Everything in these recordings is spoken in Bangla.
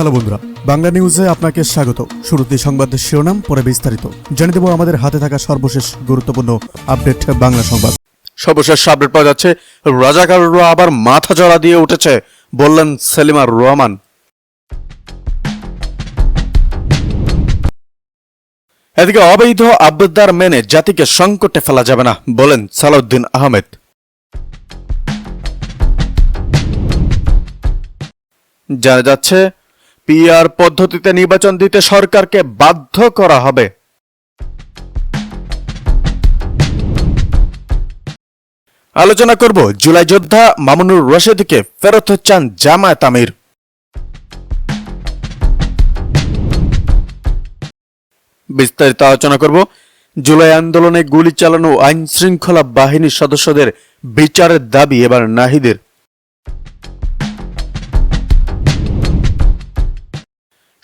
হ্যালো বন্ধুরা, বাংলা নিউজে আপনাকে স্বাগত। শুরুতে সংবাদের শিরোনাম, পরে বিস্তারিত। জানিয়ে দেব আমাদের হাতে থাকা সর্বশেষ গুরুত্বপূর্ণ আপডেট বাংলা সংবাদ। সর্বশেষ আপডেট পাওয়া যাচ্ছে রাজাকাররা আবার মাথা জড়া দিয়ে উঠেছে, বললেন সেলিমার রহমান। এদিকে অবৈধ আবদার মেনে জাতিকে সংকটে ফেলা যাবে না, বলেন সালাউদ্দিন আহমেদ। জানা যাচ্ছে পিআর পদ্ধতিতে নির্বাচন দিতে সরকারকে বাধ্য করা হবে। আলোচনা করব জুলাই যোদ্ধা মামুনুর রশিদকে ফেরত চান জামায়াত আমির। বিস্তারিত আলোচনা করব। জুলাই আন্দোলনে গুলি চালানো আইন শৃঙ্খলা বাহিনীর সদস্যদের বিচারের দাবি এবার নাহিদের।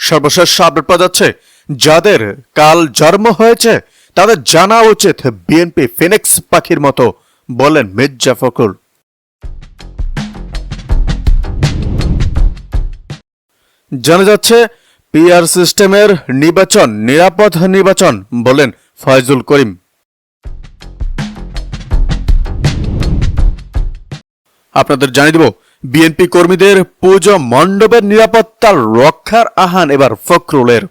সর্বশেষ আপডেট পাওয়া যাচ্ছে। যাদের কাল জন্ম হয়েছে, তাদের জানা উচিত বিএনপি ফিনিক্স পাখির মতো, বলেন মির্জা ফখরুল। জানা যাচ্ছে পিআর সিস্টেমের নির্বাচন, নিরাপদ নির্বাচন, বলেন ফয়জুল করিম। আপনাদের জানিয়ে দেব বিএনপি কর্মীদের পুজো মণ্ডপের নিরাপত্তার রক্ষার আহ্বান এবার ফখরুলের।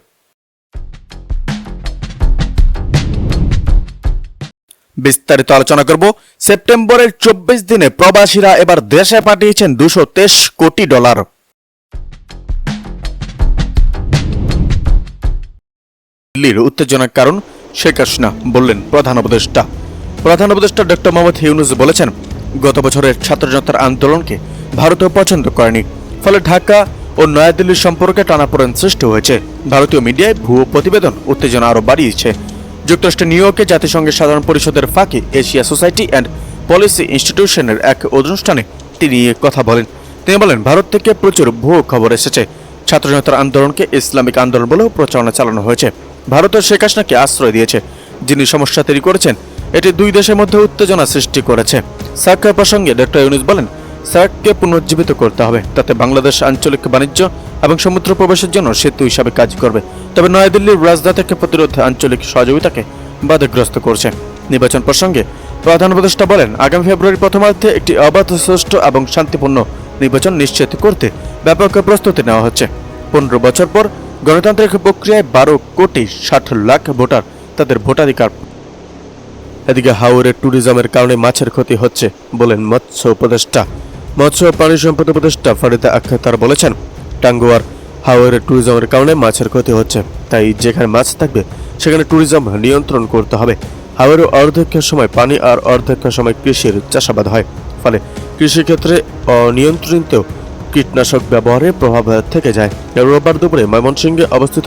বিস্তারিত আলোচনা করব। সেপ্টেম্বরের চব্বিশ দিনে প্রবাসীরা এবার দেশে পাঠিয়েছেন দুশো কোটি ডলার। দিল্লির উত্তেজনার কারণ শেখ হাসিনা বললেন প্রধান উপদেষ্টা। প্রধান উপদেষ্টা ডক্টর মোহাম্মদ ইউনুস বলেছেন, গত বছরের ছাত্র জনতার আন্দোলনকে ভারতও পছন্দ করেনি। ফলে ঢাকা ও নয়াদিল্লির সম্পর্কে টানাপোড়েন সৃষ্টি হয়েছে। ভারতীয় মিডিয়ায় ভুয়ো প্রতিবেদন উত্তেজনা আরও বাড়িয়েছে। যুক্তরাষ্ট্র নিউ ইয়র্কে জাতিসংঘের সাধারণ পরিষদের ফাঁকে এশিয়া সোসাইটি অ্যান্ড পলিসি ইনস্টিটিউশনের এক অনুষ্ঠানে তিনি কথা বলেন। তিনি বলেন, ভারত থেকে প্রচুর ভুয়ো খবর এসেছে। ছাত্র জনতার আন্দোলনকে ইসলামিক আন্দোলন বলেও প্রচারণা চালানো হয়েছে। ভারতের শেখ হাসিনাকে আশ্রয় দিয়েছে। যিনি সমস্যা তৈরি করেছেন, এটি দুই দেশের মধ্যে উত্তেজনা সৃষ্টি করেছে। সাক্ষাৎ প্রসঙ্গে ডক্টর ইউনুস বলেন সার্ককে পুনর্জীবিত করতে হবে। তাতে বাংলাদেশ আঞ্চলিক বাণিজ্য এবং সমুদ্র প্রবেশের জন্য সেতু হিসাবে কাজ করবে। তবে নয়াদিল্লির রাজধানীকে প্রতিরোধ আঞ্চলিক সহযোগিতাকে বাধাগ্রস্ত করছে। নির্বাচন প্রসঙ্গে প্রধান উপদেষ্টা বলেন, আগামী ফেব্রুয়ারি প্রথমার্ধে একটি অবাধ, সুষ্ঠু এবং শান্তিপূর্ণ নির্বাচন নিশ্চিত করতে ব্যাপক প্রস্তুতি নেওয়া হচ্ছে। পনেরো বছর পর গণতান্ত্রিক প্রক্রিয়ায় বারো কোটি ষাট লাখ ভোটার তাদের ভোটাধিকার। এদিকে হাওরে ট্যুরিজমের কারণে মাছের ক্ষতি হচ্ছে বলেন মৎস্য উপদেষ্টা। মৎস্য ও প্রাণী সম্পদ উপদেষ্টা ফারিদা আখতার বলেছেন, টাঙ্গুয়ার হাওরে ট্যুরিজমের কারণে মাছের ক্ষতি হচ্ছে, তাই যেখানে মাছ থাকবে, সেখানে ট্যুরিজম নিয়ন্ত্রণ করতে হবে। হাওরে অর্ধেকের সময় পানি আর অর্ধেকের সময় কৃষির চাষাবাদ হয়। ফলে কৃষিক্ষেত্রে অনিয়ন্ত্রিত কীটনাশক ব্যবহারে প্রভাব থেকে যায়। রোববার দুপুরে ময়মনসিংহে অবস্থিত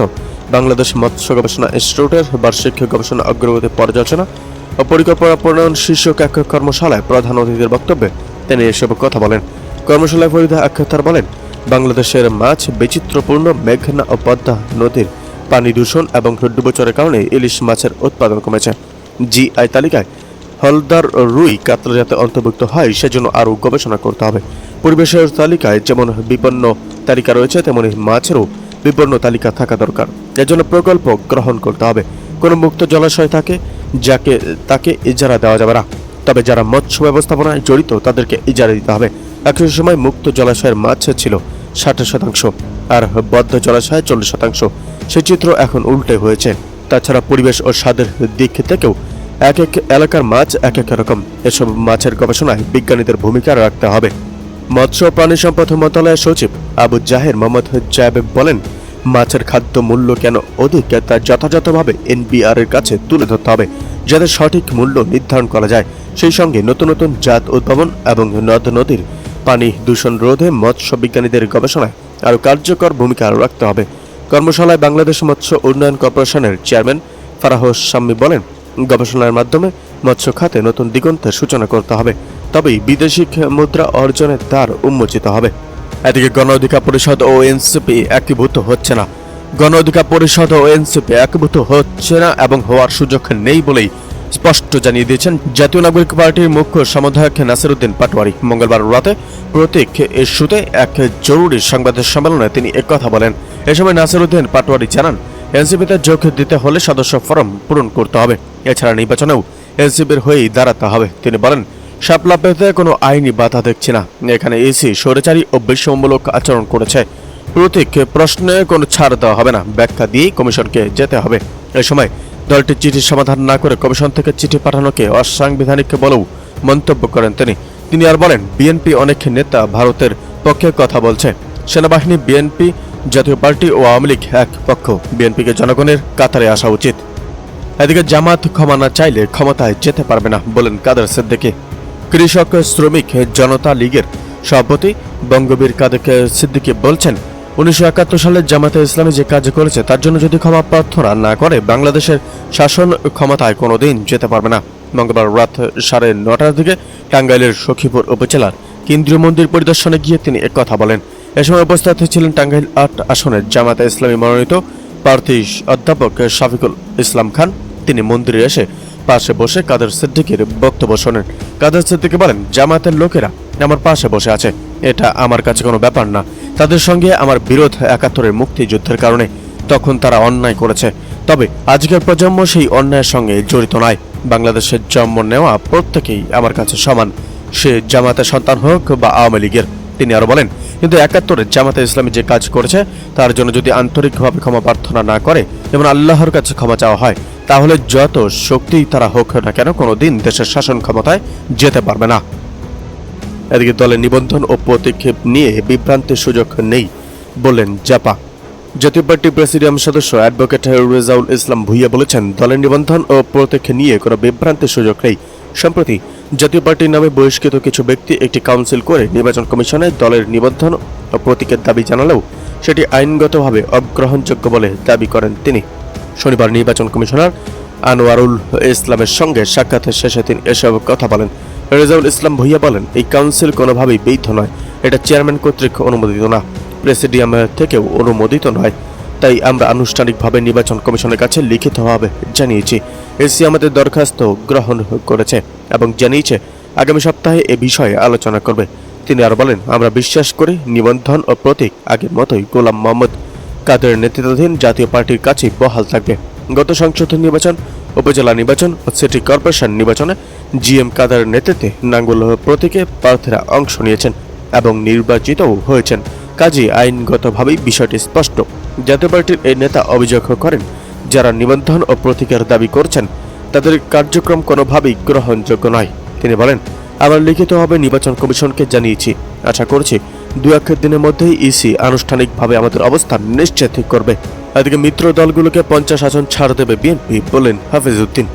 বাংলাদেশ মৎস্য গবেষণা ইনস্টিটিউটের বার্ষিক গবেষণা অগ্রগতি পর্যালোচনা ও পরিকল্পনা প্রণয়ন শীর্ষক এক কর্মশালায় প্রধান অতিথির বক্তব্যে তিনি এসব কথা বলেন। কর্মশালায় ফরিদা আখতার বলেন, বাংলাদেশের মাছ বৈচিত্র্যপূর্ণ মেঘনা ও পদ্মা নদীর পানি দূষণ এবং ডুবোচরের কারণে ইলিশ মাছের উৎপাদন কমেছে। জিআই তালিকায়, হলদার রুই কাতলা যাতে অন্তর্ভুক্ত হয়, সেজন্য আরও গবেষণা করতে হবে। পরিবেশের তালিকায় যেমন বিপন্ন তালিকা রয়েছে, তেমনি মাছেরও বিপন্ন তালিকা থাকা দরকার। এজন্য প্রকল্প গ্রহণ করতে হবে। কোনো মুক্ত জলাশয় থাকে, যাকে তাকে ইজারা দেওয়া যাবে না। তবে যারা মৎস্য ব্যবস্থাপনায় জড়িত, তাদেরকে ইজারা দিতে হবে। একই সময় মুক্ত জলাশয়ের মাছ ছিল ষাট শতাংশ আর বদ্ধ জলাশয়ে চল্লিশ শতাংশ। সে চিত্র এখন উল্টে হয়েছে। তাছাড়া পরিবেশ ও স্বাদের দিক থেকেও এক এক এলাকার মাছ এক এক রকম। এসব মাছের গবেষণায় বিজ্ঞানীদের ভূমিকা রাখতে হবে। মৎস্য প্রাণী সম্পদ মন্ত্রণালয়ের সচিব আবু জাহের মোহাম্মদ জায়েব বলেন, মাছের খাদ্য মূল্য কেন অধিক, তা যথাযথভাবে এনবিআর এর কাছে তুলে ধরতে হবে। যাতে সঠিক মূল্য নির্ধারণ করা যায়। সেই সঙ্গে নতুন নতুন জাত উদ্ভাবন এবং নদ নদীর পানি দূষণ রোধে মৎস্য বিজ্ঞানীদের গবেষণায় আরও কার্যকর ভূমিকা রাখতে হবে। কর্মশালায় বাংলাদেশ মৎস্য উন্নয়ন কর্পোরেশনের চেয়ারম্যান ফারাহ শাম্মী বলেন, গবেষণার মাধ্যমে মৎস্য খাতে নতুন দিগন্তের সূচনা করতে হবে, তবেই বিদেশি মুদ্রা অর্জনের দ্বার উন্মোচিত হবে। এদিকে গণ অধিকার পরিষদ ও এনসিপি একীভূত হচ্ছে না। গণ অধিকার পরিষদ ও এনসিপি একভূত হচ্ছে না এবং হওয়ার সুযোগ নেই বলেই স্পষ্ট জানিয়ে দিয়েছেন জাতীয় নাগরিক পার্টির মুখ্য সমন্বয়ক নাসিরুদ্দিন পাটোয়ারি। মঙ্গলবার রাতে প্রতীক ইস্যুতে এক জরুরি সংবাদ সম্মেলনে তিনি একথা বলেন। এ সময় নাসিরুদ্দিন পাটোয়ারি জানান, এনসিপিতে যোগ দিতে হলে সদস্য ফরম পূরণ করতে হবে। এছাড়া নির্বাচনেও এনসিপির হয়েই দাঁড়াতে হবে। তিনি বলেন, শাপলা পেতে কোনো আইনি বাধা দেখছি না। এখানে এসি, স্বৈরাচারী ও বিশ্বমূলক আচরণ করেছে। প্রতীক প্রশ্নে কোনো ছাড় দেওয়া হবে না। ব্যাখ্যা দিয়েই কমিশনকে যেতে হবে। এ সময় দলটি চিঠির সমাধান না করে কমিশন থেকে চিঠি পাঠানোকে অসাংবিধানিক বলেও মন্তব্য করেন তিনি। তিনি আর বলেন, বিএনপি অনেক নেতা ভারতের পক্ষে কথা বলছে। সেনাবাহিনী, বিএনপি জাতীয় পার্টি ও আওয়ামী লীগ এক পক্ষ। বিএনপিকে জনগণের কাতারে আসা উচিত। এদিকে জামাত ক্ষমা না চাইলে ক্ষমতায় যেতে পারবে না বলেন কাদের সিদ্দিকী। কৃষক, শ্রমিক, জনতা লীগের সভাপতি বঙ্গবীর কাদের সিদ্দিকী বলছেন উনিশশো একাত্তর সালে জামাতে ইসলামী যে কাজ করেছে, তার জন্য যদি ক্ষমা প্রার্থনা না করে, বাংলাদেশের শাসন ক্ষমতায় কোনোদিন যেতে পারবে না। মঙ্গলবার রাত সাড়ে নটার দিকে টাঙ্গাইলের সখীপুর উপজেলার কেন্দ্রীয় মন্দির পরিদর্শনে গিয়ে তিনি কথা বলেন। এ সময় উপস্থিত ছিলেন টাঙ্গাইল আট আসনের জামাতে ইসলামী মনোনীত প্রার্থী অধ্যাপক শাফিকুল ইসলাম খান। তিনি মন্দিরে এসে পাশে বসে কাদের সিদ্দিকের বক্তব্য শোনেন। কাদের সিদ্দিকি বলেন জামাতের লোকেরা আমার পাশে বসে আছে। এটা আমার কাছে কোনো ব্যাপার না। তাদের সঙ্গে আমার বিরোধ একাত্তরের মুক্তিযুদ্ধের কারণে, তখন তারা অন্যায় করেছে। তবে আজকের প্রজন্ম সেই অন্যায়ের সঙ্গে জড়িত নয়। বাংলাদেশের জন্ম নেওয়া প্রত্যেকেই আমার কাছে সমান। সে জামাতের সন্তান হোক বা আওয়ামী লীগের, তিনি আরও বলেন, কিন্তু একাত্তরে জামাতে ইসলামী যে কাজ করেছে, তার জন্য যদি আন্তরিকভাবে ক্ষমা প্রার্থনা না করে এবং আল্লাহর কাছে ক্ষমা চাওয়া হয়, তাহলে যত শক্তি তারা হোক না কেন, কোনো দিন দেশের শাসন ক্ষমতায় যেতে পারবে না। এদিকে দলের নিবন্ধন ও প্রতিক্ষেপ নিয়ে বিভ্রান্তির সুযোগ নেই বললেন জাপা। জাতীয় পার্টি প্রেসিডিয়াম সদস্য অ্যাডভোকেট রেজাউল ইসলাম ভুইয়া বলেছেন, দলের নিবন্ধন ও প্রতীক্ষে নিয়ে কোনো বিভ্রান্তির সুযোগ নেই। সম্প্রতি জাতীয় পার্টির নামে বহিষ্কৃত কিছু ব্যক্তি একটি কাউন্সিল করে নির্বাচন কমিশনে দলের নিবন্ধন ও প্রতীকের দাবি জানালেও সেটি আইনগতভাবে অগ্রহণযোগ্য বলে দাবি করেন তিনি। শনিবার নির্বাচন কমিশনার আনোয়ারুল ইসলামের সঙ্গে সাক্ষাতের শেষে তিনি এসব কথা বলেন। রেজাউল ইসলাম ভুইয়া বলেন, এই কাউন্সিল কোনোভাবেই বৈধ নয়। এটা চেয়ারম্যান কর্তৃক অনুমোদিত না। প্রেসিডিয়াম থেকেও অনুমোদিত নয়। তাই আমরা আনুষ্ঠানিকভাবে নির্বাচন কমিশনের কাছে লিখিতভাবে জানিয়েছি। এসি আমাদের দরখাস্ত গ্রহণ করেছে এবং জানিয়েছে আগামী সপ্তাহে এ বিষয়ে আলোচনা করবে। তিনি আর বলেন, আমরা বিশ্বাস করি নিবন্ধন ও প্রতীক আগের মতোই গোলাম মোহাম্মদ কাদের নেতৃত্বাধীন জাতীয় পার্টির কাছেই বহাল থাকবে। গত সংসদ নির্বাচন উপজেলা নির্বাচন ও সিটি কর্পোরেশন নির্বাচনে জিএম কাদের নেতৃত্বে নাঙ্গল প্রতীকে প্রার্থীরা অংশ নিয়েছেন এবং নির্বাচিতও হয়েছেন। কাজেই আইনগতভাবেই বিষয়টি স্পষ্ট। জাতীয় পার্টির এই নেতা অভিযোগ করেন, যারা নিবন্ধন ও প্রতীকের দাবি করছেন, তাদের কার্যক্রম কোনোভাবেই গ্রহণযোগ্য নয়। তিনি বলেন, আমরা লিখিতভাবে নির্বাচন কমিশনকে জানিয়েছি। আশা করছি দু এক দিনের মধ্যেই ইসি আনুষ্ঠানিকভাবে আমাদের অবস্থান নিশ্চিত করবে। এদিকে মিত্র দলগুলোকে পঞ্চাশ আসন ছাড় দেবে বিএনপি বলেন হাফিজ হাফিজউদ্দিন